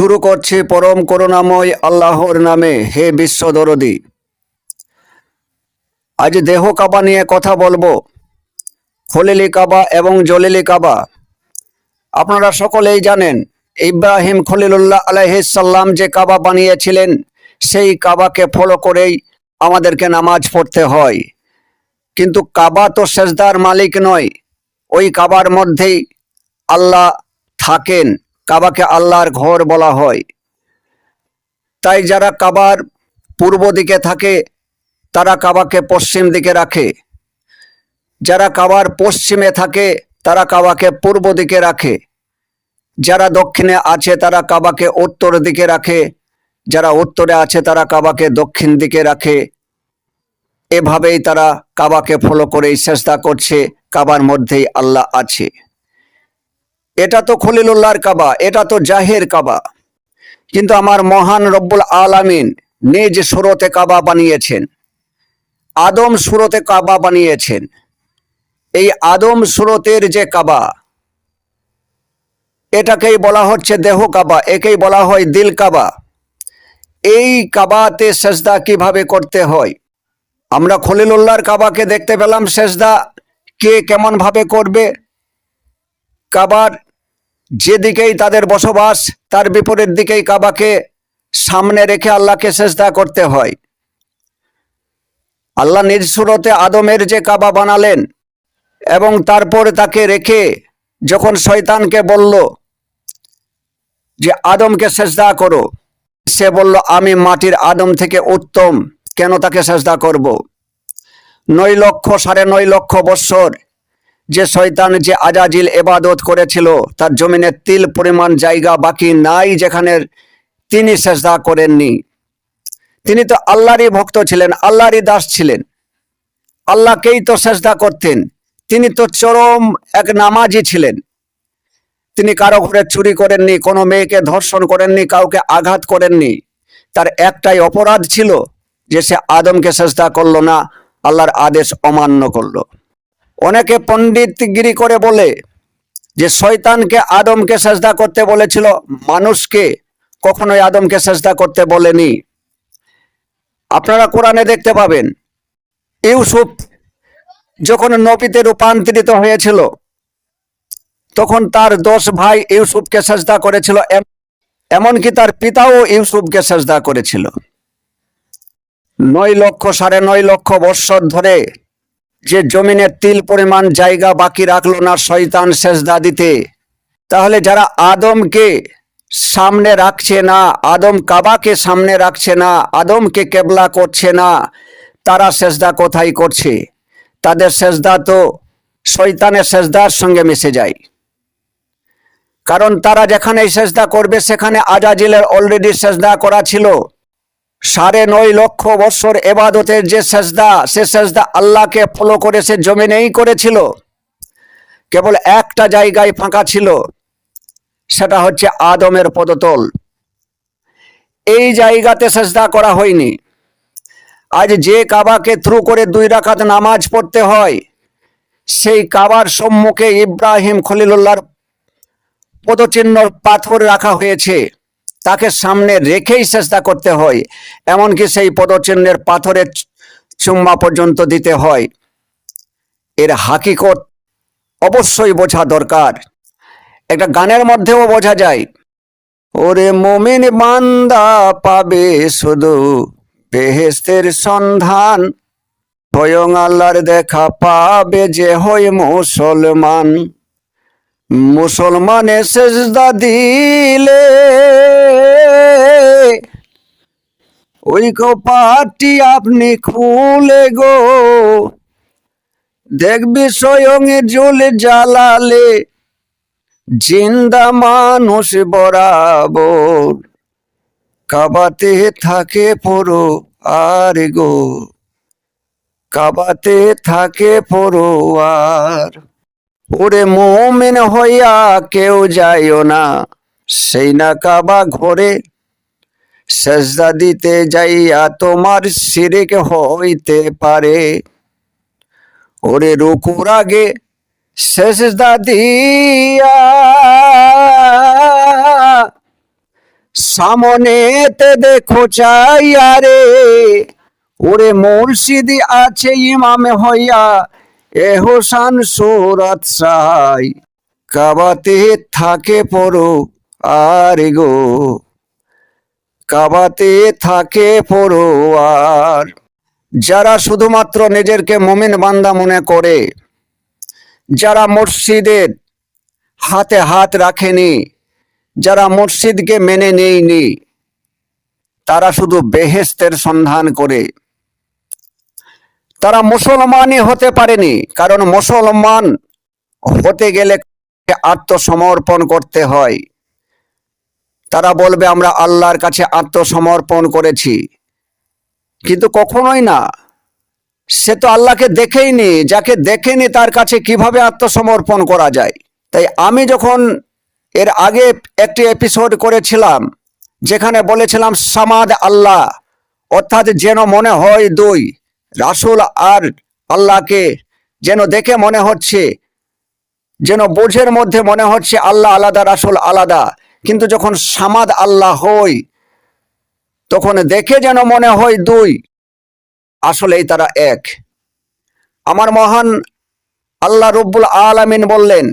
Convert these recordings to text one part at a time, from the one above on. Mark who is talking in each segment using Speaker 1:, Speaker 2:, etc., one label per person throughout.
Speaker 1: শুরু করছি পরম করুণাময় আল্লাহর নামে, হে বিশ্ব দরদি। আজ দেহ কাবা নিয়ে কথা বলব খলিলি কাবা এবং জলিলি কাবা। আপনারা সকলেই জানেন, ইব্রাহিম খলিলুল্লাহ আলাইহিসাল্লাম যে কাবা বানিয়েছিলেন, সেই কাবাকে ফলো করেই আমাদেরকে নামাজ পড়তে হয়। কিন্তু কাবা তো সেজদার মালিক নয়, ওই কাবার মধ্যেই আল্লাহ থাকেন। কাবাকে আল্লাহর ঘর বলা হয়। তাই যারা কাবার পূর্ব দিকে থাকে, তারা কাবাকে পশ্চিম দিকে রাখে। যারা কাবার পশ্চিমে থাকে, তারা কাবাকে পূর্ব দিকে রাখে। যারা দক্ষিণে আছে, তারা কাবাকে উত্তর দিকে রাখে। যারা উত্তরে আছে, তারা কাবাকে দক্ষিণ দিকে রাখে। এভাবেই তারা কাবাকে ফলো করেই চেষ্টা করছে, কাবার মধ্যেই আল্লাহ আছে। এটা তো খলিলুল্লাহর কাবা, এটা তো জাহের কাবা। কিন্তু আমার মহান রব্বুল আলামিন নিজ সুরতে কাবা বানিয়েছেন। আদম সুরতে কাবা বানিয়েছেন। এই আদম সুরতের যে কাবা, এটাকেই বলা হচ্ছে দেহ কাবা, একেই বলা হয় দিল কাবা। এই কাবাতে সেজদা কীভাবে করতে হয়? আমরা খলিলুল্লাহর কাবাকে দেখতে পেলাম সেজদা কে কেমন ভাবে করবে? কাবার যেদিকেই তাদের বসবাস, তার বিপরীত দিকেই কাবাকে সামনে রেখে আল্লাহকে সেজদা করতে হয়। আল্লাহ নিজ সুরতে আদমের যে কাবা বানালেন এবং তারপর তাকে রেখে যখন শয়তানকে বলল যে, আদমকে সেজদা করো সে বলল, আমি মাটির আদম থেকে উত্তম, কেন তাকে সেজদা করব? নয় লক্ষ, সাড়ে নয় লক্ষ বৎসর যে শয়তান যে আজাজিল এবাদত করেছিল, তার জমিনে তিল পরিমাণ জায়গা বাকি নাই যেখানে তিনি সেজদা করেননি। তিনি তো আল্লাহরই ভক্ত ছিলেন, আল্লাহরই দাস ছিলেন। আল্লাহকেই তো সেজদা করতেন। তিনি তো চরম এক নামাজি ছিলেন। তিনি কারও ঘরে চুরি করেননি, কোনো মেয়েকে ধর্ষণ করেননি, কাউকে আঘাত করেননি। তার একটাই অপরাধ ছিল যে সে আদমকে সেজদা করল না, আল্লাহর আদেশ অমান্য করল। অনেকে পণ্ডিতগিরি করে বলে যে শয়তানকে আদমকে সেজদা করতে বলেছিল, মানুষকে কখনোই আদমকে সেজদা করতে বলেনি। আপনারা কোরআনে দেখতে পাবেন, ইউসুফ যখন নবীতে রূপান্তরিত হয়েছিল, তখন তার দশ ভাই ইউসুফকে সেজদা করেছিল, এম- এমনকি তার পিতাও ইউসুফকে সেজদা করেছিল। নয় লক্ষ, সাড়ে নয় লক্ষ বৎসর ধরে যে জমিনে তিল পরিমাণ জায়গা বাকি রাখল না শয়তান সেজদা দিতে, তাহলে যারা আদমকে সামনে রাখছে না, আদম কাবাকে সামনে রাখছে না, আদমকে কেবলা করছে না, তারা সেজদা কোথায় করছে? তাদের সেজদা তো শয়তানের সেজদার সঙ্গে মিশে যায়। কারণ তারা যেখানে সেজদা করবে, সেখানে আজাজিলের অলরেডি সেজদা করা ছিল। সাড়ে নয় লক্ষ বৎসর এবাদতের যে সেজদা, সে সেজদা আল্লাহকে ফলো করে, সে জমিনেই করেছিল। কেবল একটা জায়গায় ফাঁকা ছিল, সেটা হচ্ছে আদমের পদতল। এই জায়গাতে সেজদা করা হয়নি। আজ যে কাবাকে থ্রু করে দুই রাকাত নামাজ পড়তে হয়, সেই কাবার সম্মুখে ইব্রাহিম খলিলুল্লাহর পদচিহ্ন পাথর রাখা হয়েছে। তাকে সামনে রেখেই চেষ্টা করতে হয়। এমনকি সেই পদচিহ্নের পাথরের চুম্মা পর্যন্ত দিতে হয়। এর হাকিকত অবশ্যই বোঝা দরকার। একটা গানের মধ্যেও বোঝা যায়। ওরে মমিন বান্দা পাবে শুধু বেহেস্তের সন্ধান। স্বয়ং আল্লাহর দেখা পাবে যে হয় মুসলমান। মুসলমানে সেজদা দিলে ওই কপাটি আপনি খুলে গো। দেখবি স্বয়ং জুল জ্বালালে জিন্দা মানুষ বরাবর। কাবাতে থাকে পড়ো আর গো। কাবাতে থাকে পড়ো আর। ওরে মোমেন হইয়া কেউ যাইও না। সেই না কাবা ঘরে সেজদা দিতে যাইয়া তোমার সিরেক হইতে পারে। ওরে রুকুর আগে সেজদা দিয়া। সামনেতে দেখো চাইয়া রে, ওরে মুর্শিদি আছে ইমামে হইয়া, এ হোসান সুরত সাই। কাবাতে থাকে পড়ো আর গো। কাবাতে থাকে পড়ো আর যারা শুধুমাত্র নিজেরকে মুমিন বান্দা মনে করে, যারা মসজিদের হাতে হাত রাখেনি, যারা মসজিদকে মেনে নেয়নি, তারা শুধু বেহেস্তের সন্ধান করে। তারা মুসলমানই হতে পারেনি, কারণ মুসলমান হতে গেলে আত্মসমর্পণ করতে হয়। তারা বলবে, আমরা আল্লাহর কাছে আত্মসমর্পণ করেছি। কিন্তু কখনোই না। সে তো আল্লাহকে দেখেইনি, যাকে দেখেনি তার কাছে কীভাবে আত্মসমর্পণ করা যায়? তাই আমি যখন এর আগে একটি এপিসোড করেছিলাম, যেখানে বলেছিলাম, সামাদ আল্লাহ, অর্থাৎ যেন মনে হয় দুই, রাসুল আর আল্লাহকে যেন দেখে মনে হচ্ছে, যেন বোঝের মধ্যে মনে হচ্ছে আল্লাহ আলাদা, রাসুল আলাদা। কিন্তু যখন সামাদ আল্লাহ হই, তখন দেখে যেন মনে হয় দুই। আসলেই তারা এক। আমার মহান আল্লাহ রব্বুল আলামিন বললেন,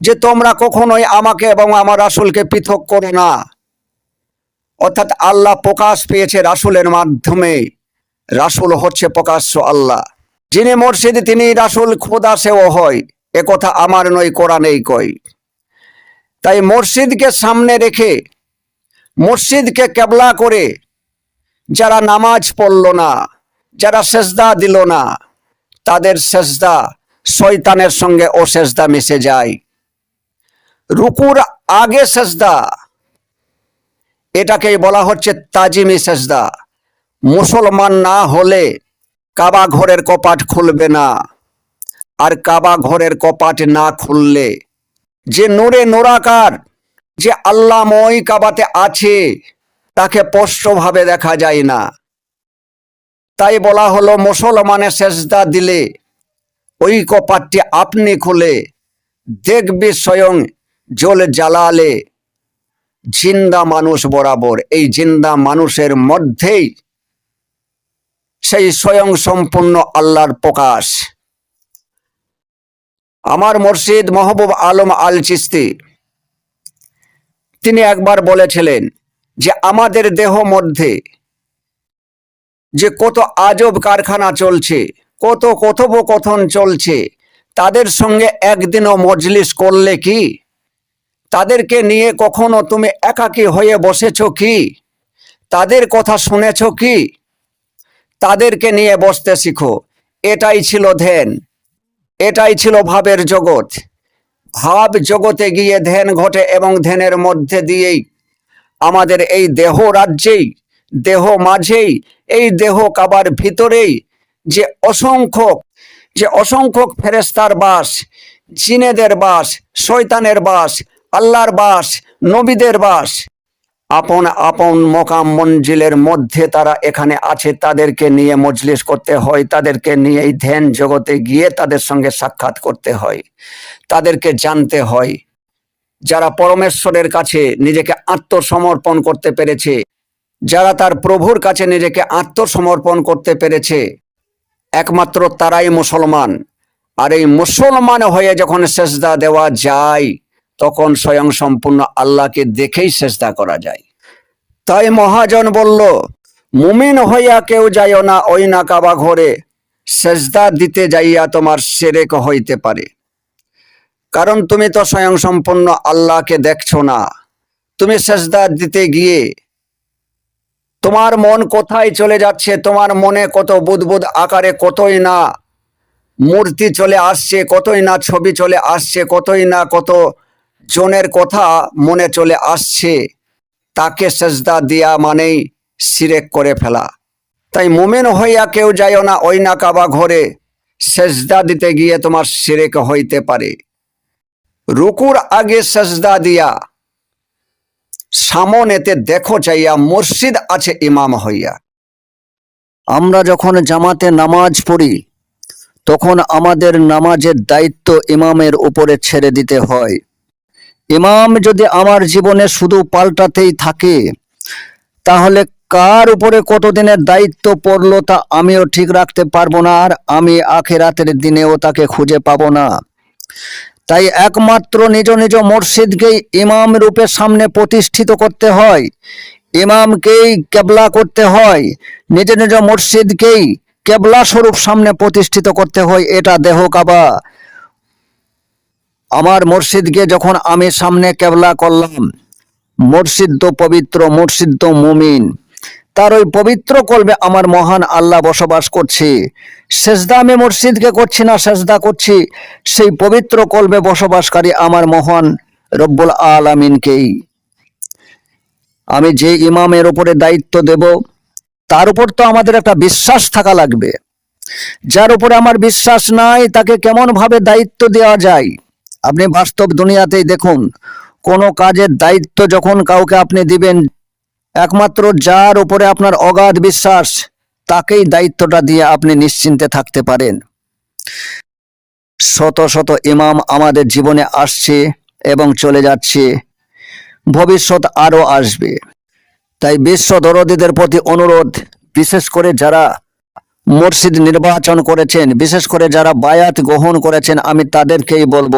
Speaker 1: যে তোমরা কখনোই আমাকে এবং আমার রাসূলকে পৃথক করো না। অর্থাৎ আল্লাহ প্রকাশ পেয়েছে রাসুলের মাধ্যমে। রাসূল হচ্ছে প্রকাশ্য আল্লাহ। যিনি মসজিদ তিনি রাসূল, খোদা সেও হয়। এ কথা আমার নয়, কোরআনেই কয়। তাই মসজিদকে সামনে রেখে, মসজিদকে কেবলা করে যারা নামাজ পড়ল না, যারা সেজদা দিল না, তাদের সেজদা শয়তানের সঙ্গে ও সেজদা মিশে যায়। রুকুর আগে সেজদা, এটাকেই বলা হচ্ছে তাজিমি সেজদা। মুসলমান না হলে কাবা ঘরের কপাট খুলবে না, আর কাবা ঘরের কপাট না খুললে যে নূরে নোরাকার, যে আল্লাময় কাবাতে আছে, তাকে স্পষ্টভাবে দেখা যায় না। তাই বলা হলো, মুসলমানের সেজদা দিলে ওই কপাটটি আপনি খুলে দেখবে স্বয়ং জল জ্বালালে জিন্দা মানুষ বরাবর, এই জিন্দা মানুষের মধ্যেই সেই স্বয়ং সম্পূর্ণ আল্লাহর প্রকাশ। আমার মুর্শিদ মহবুব আলম আল চিস্তি তিনি একবার বলেছিলেন যে, আমাদের দেহ মধ্যে যে কত আজব কারখানা চলছে, কত কথোপকথন চলছে, তাদের সঙ্গে একদিনও মজলিস করলে কি? তাদেরকে নিয়ে কখনো তুমি একাকী হয়ে বসেছ কি? তাদের কথা শুনেছ কি? তাদেরকে নিয়ে বসতে শিখো। এটাই ছিল ধ্যান। এটাই ছিল ভাবের জগৎ। ভাব জগতে গিয়ে ধ্যান ঘটে এবং ধ্যানের মধ্যে দিয়েই আমাদের এই দেহ রাজ্যেই, দেহ মাঝেই, এই দেহ কাবার ভিতরেই যে অসংখ্য যে অসংখ্য ফেরেস্তার বাস, জিনেদের বাস, শয়তানের বাস, আল্লাহর বাস, নবীদের বাস আপন আপন মোকাম মঞ্জিলের মধ্যে তারা এখানে আছে, তাদেরকে নিয়ে মজলিস করতে হয়, তাদেরকে নিয়ে এই ধ্যান জগতে গিয়ে তাদের সঙ্গে সাক্ষাৎ করতে হয়, তাদেরকে জানতে হয়। যারা পরমেশ্বরের কাছে নিজেকে আত্মসমর্পণ করতে পেরেছে, যারা তার প্রভুর কাছে নিজেকে আত্মসমর্পণ করতে পেরেছে, একমাত্র তারাই মুসলমান। আর এই মুসলমান হয়ে যখন সেজদা দেওয়া যায় তখন স্বয়ং সম্পূর্ণ আল্লাহকে দেখেই সেজদা করা যায়। তাই মহাজন বলল, মুমিন হইয়া কেউ যাইও না, ওই না কাবা ঘরে। সেজদা দিতে যাইয়া তোমার সেরেক হইতে পারে। কারণ তুমি তো স্বয়ং সম্পূর্ণ আল্লাহকে দেখছ না। তুমি সেজদা দিতে গিয়ে তোমার মন কোথায় চলে যাচ্ছে, তোমার মনে কত বুদবুদ আকারে কতই না মূর্তি চলে আসছে, কতই না ছবি চলে আসছে, কতই না কত জনের কথা মনে চলে আসছে, তাকে সেজদা দিয়া মানেই সিরেক করে ফেলা। তাই মোমেন হইয়া কেউ যাইও না, ওই না কাবা ঘরে সেজদা দিতে গিয়ে তোমার সিরেক হইতে পারে। রুকুর আগে সেজদা দিয়া, সামনেতে দেখো চাইয়া মসজিদ আছে ইমাম হইয়া। আমরা যখন জামাতে নামাজ পড়ি, তখন আমাদের নামাজের দায়িত্ব ইমামের উপরে ছেড়ে দিতে হয়।
Speaker 2: ইমাম যদি আমার জীবনে শুধু পাল্টাতেই থাকে, তাহলে কার উপরে কতদিনের দায়িত্ব পড়ল তা আমিও ঠিক রাখতে পারব না আর আমি আখেরাতের দিনেও তাকে খুঁজে পাবো না। তাই একমাত্র নিজ নিজ মসজিদকেই ইমাম রূপে সামনে প্রতিষ্ঠিত করতে হয়, ইমামকেই কেবলা করতে হয়, নিজ নিজ মসজিদকেই কেবলা স্বরূপ সামনে প্রতিষ্ঠিত করতে হয়, এটা দেহ কাবা। আমার মসজিদকে যখন আমি সামনে কেবলা করলাম মসজিদ তো পবিত্র মসজিদ তো মুমিন। তার ওই পবিত্র কলবে আমার মহান আল্লাহ বসবাস করছি। সেজদা আমি মসজিদকে করছি না, সেজদা করছি সেই পবিত্র কলবে বসবাসকারী আমার মহান রব্বুল আলামিনকেই। আমি যে ইমামের উপরে দায়িত্ব দেব, তার উপর তো আমাদের একটা বিশ্বাস থাকা লাগবে। যার উপরে আমার বিশ্বাস নাই, তাকে কেমন ভাবে দায়িত্ব দেওয়া যায়? আপনি বাস্তব দুনিয়াতেই দেখুন, কোনো কাজের দায়িত্ব যখন কাউকে আপনি দিবেন, একমাত্র যার উপরে আপনার অগাধ বিশ্বাস, তাকেই দায়িত্বটা দিয়ে আপনি নিশ্চিন্তে থাকতে পারেন। শত শত ইমাম আমাদের জীবনে আসছে এবং চলে যাচ্ছে। ভবিষ্যৎ আরও আসবে। তাই বিশ্ব দরদীদের প্রতি অনুরোধ, বিশেষ করে যারা মসজিদ নির্বাচন করেছেন, বিশেষ করে যারা বায়াত গ্রহণ করেছেন, আমি তাদেরকেই বলব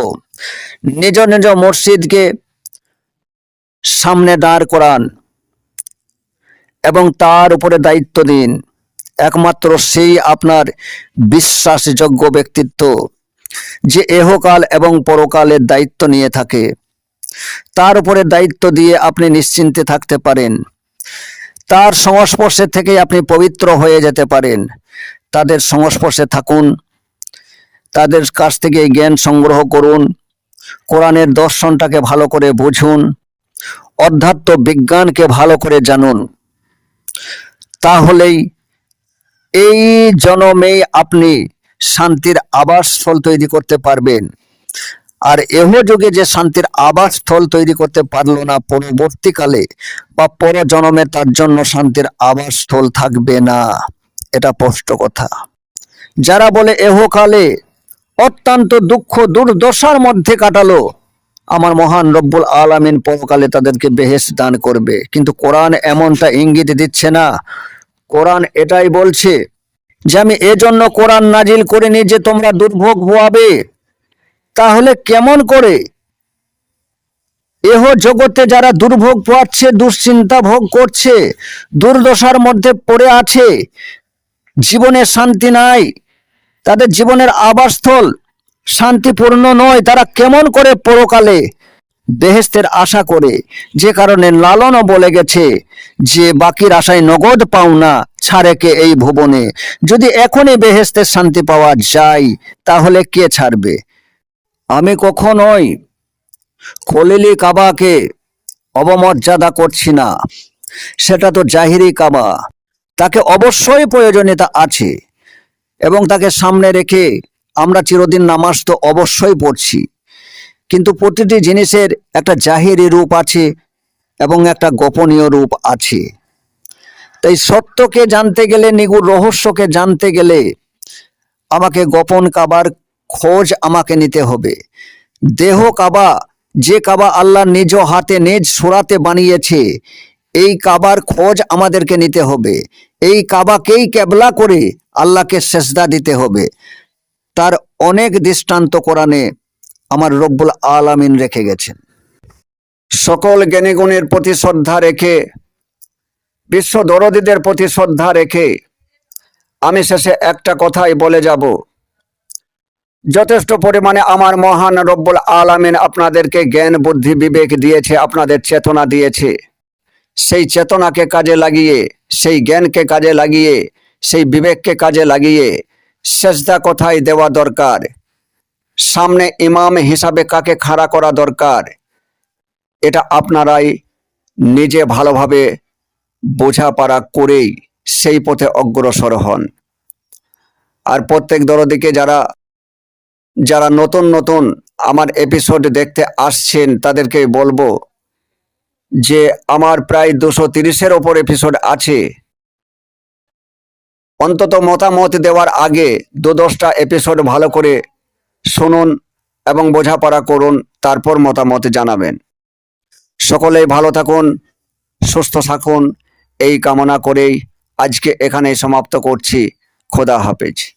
Speaker 2: নিজ নিজ মসজিদকে সামনে দাঁড় করান এবং তার উপরে দায়িত্ব দিন। একমাত্র সেই আপনার বিশ্বাসযোগ্য ব্যক্তিত্ব যে এহকাল এবং পরকালের দায়িত্ব নিয়ে থাকে। তার উপরে দায়িত্ব দিয়ে আপনি নিশ্চিন্তে থাকতে পারেন। তার সংস্পর্শে থেকে আপনি পবিত্র হয়ে যেতে পারেন। তাদের সংস্পর্শে থাকুন। তাদের কাছ থেকে জ্ঞান সংগ্রহ করুন। কোরআনের দর্শনটাকে ভালো করে বুঝুন, অধ্যাত্ম বিজ্ঞানকে ভালো করে জানুন। তাহলেই এই জনমেই আপনি শান্তির আবাসস্থল তৈরি করতে পারবেন। আর এহ যুগে যে শান্তির আবাসস্থল তৈরি করতে পারল না, পরবর্তীকালে বা পর জনমে তার জন্য শান্তির আবাসস্থল থাকবে না। এটা স্পষ্ট কথা। যারা বলে এহকালে অত্যন্ত দুঃখ, দুর্দশার মধ্যে কাটালো। আমার মহান রব্বুল আলামিন পরকালে তাদেরকে বেহেস দান করবে। কিন্তু কোরআন এমনটা ইঙ্গিত দিচ্ছে না। কোরআন এটাই বলছে যে, আমি এজন্য কোরআন নাজিল করিনি যে, তোমরা দুর্ভোগ ভোয়াবে তাহলে কেমন করে? এহ জগতে যারা দুর্ভোগ পোয়াচ্ছে, দুশ্চিন্তা ভোগ করছে, দুর্দশার মধ্যে পড়ে আছে, জীবনে শান্তি নাই। তাদের জীবনের আবাসস্থল শান্তিপূর্ণ নয়। তারা কেমন করে পরকালে বেহেস্তের আশা করে? যে কারণে লালনও বলে গেছে যে, বাকির আশায় নগদ পাও না ছাড়ে কে এই ভুবনে। যদি এখনই বেহেস্তের শান্তি পাওয়া যায়, তাহলে কে ছাড়বে? আমি কখনোই খলিলি কাবাকে অবমর্যাদা করছি না। সেটা তো জাহিরি কাবা। তাকে অবশ্যই প্রয়োজনীয়তা আছে। এবং তাকে সামনে রেখে আমরা চিরদিন নামাজ তো অবশ্যই পড়ছি। কিন্তু প্রতিটি জিনিসের একটা জাহিরি রূপ আছে এবং একটা গোপনীয় রূপ আছে। তাই সত্যকে জানতে গেলে, নিগুর রহস্যকে জানতে গেলে আমাকে গোপন কাবার খোঁজ আমাকে নিতে হবে। দেহ কাবা, যে কাবা আল্লাহ নিজ হাতে নিজ সোরাতে বানিয়েছে, এই কাবার খোঁজ আমাদেরকে নিতে হবে। এই কাবাকেই ক্যাবলা করে আল্লাহকে সেজদা দিতে হবে। তার অনেক দৃষ্টান্ত কোরআনে আমার রব্বুল আলামিন রেখে গেছেন। সকল জ্ঞানীগুণের প্রতি শ্রদ্ধা রেখে, বিশ্ব দরদীদের প্রতি শ্রদ্ধা রেখে আমি শেষে একটা কথাই বলে যাব। যথেষ্ট পরিমাণে আমার মহান রব্বুল আলামিন আপনাদেরকে জ্ঞান, বুদ্ধি, বিবেক দিয়েছে, আপনাদের চেতনা দিয়েছে। সেই চেতনাকে কাজে লাগিয়ে, সেই জ্ঞানকে কাজে লাগিয়ে, সেই বিবেককে কাজে লাগিয়ে সেজদা কোথায় দেওয়া দরকার? সামনে ইমাম হিসাবে কাকে খাড়া করা দরকার? এটা আপনারাই নিজে ভালোভাবে বোঝাপড়া করেই সেই পথে অগ্রসর হন। আর প্রত্যেক দরদিকে যারা যারা নতুন নতুন আমার এপিসোড দেখতে আসছেন, তাদেরকে বলব যে আমার প্রায় দুশো তিরিশের ওপর এপিসোড আছে। অন্তত মতামত দেওয়ার আগে দু দশটা এপিসোড ভালো করে শুনুন
Speaker 1: এবং বোঝাপড়া করুন, তারপর মতামত জানাবেন। সকলেই ভালো থাকুন, সুস্থ থাকুন, এই কামনা করেই আজকে এখানে সমাপ্ত করছি। খোদা হাফেজ।